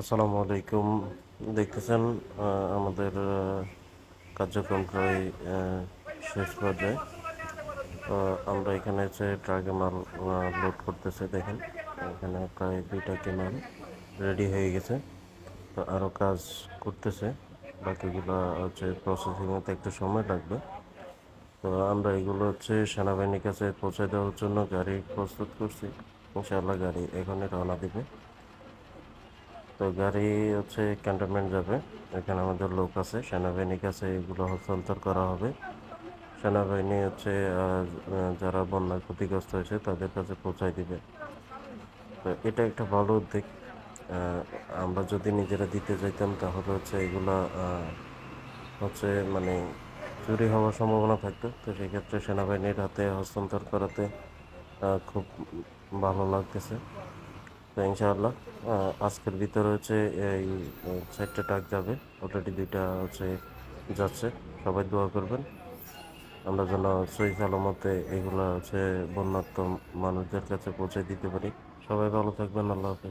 আসসালামু আলাইকুম। দেখতেছেন আমাদের আহ, কার্যক্রম প্রায় আহ, শেষ পর্যায়ে। আমরা এখানে হচ্ছে ট্রাকে মাল লোড করতেছে দেখেন এখানে প্রায় দুইটা কি মাল রেডি হয়ে গেছে। তো আরও কাজ করতেছে বাকিগুলো হচ্ছে প্রসেসিংয়েতে একটু সময় লাগবে। তো আমরা এগুলো হচ্ছে সেনাবাহিনীর কাছে পৌঁছে দেওয়ার জন্য গাড়ি প্রস্তুত করছি। ইনশাআল্লাহ গাড়ি এখনই রওনা দিবে। তো গাড়ি হচ্ছে ক্যান্টনমেন্ট যাবে। এখানে আমাদের লোক আছে, সেনাবাহিনীর কাছে এগুলো হস্তান্তর করা হবে। সেনাবাহিনী হচ্ছে যারা বন্যায় ক্ষতিগ্রস্ত হয়েছে তাদের কাছে পৌঁছায় দিবে। তো এটা একটা ভালো উদ্যোগ। আমরা যদি নিজেরা দিতে চাইতাম তাহলে হচ্ছে এগুলা হচ্ছে মানে চুরি হওয়ার সম্ভাবনা থাকতো। তো সেক্ষেত্রে সেনাবাহিনীর হাতে হস্তান্তর করাতে খুব ভালো লাগতেছে। তো ইনশাআল্লাহ। আজকের ভিতরে হচ্ছে এই চারটা চারটে টাক যাবে। অলরেডি দুইটা হচ্ছে যাচ্ছে। সবাই দোয়া করবেন। আমরা যেন সই সালামতে এগুলো হচ্ছে বন্যাত্ম মানুষদের কাছে পৌঁছে দিতে পারি। সবাই ভালো থাকবেন। আল্লাহ হাফেজ।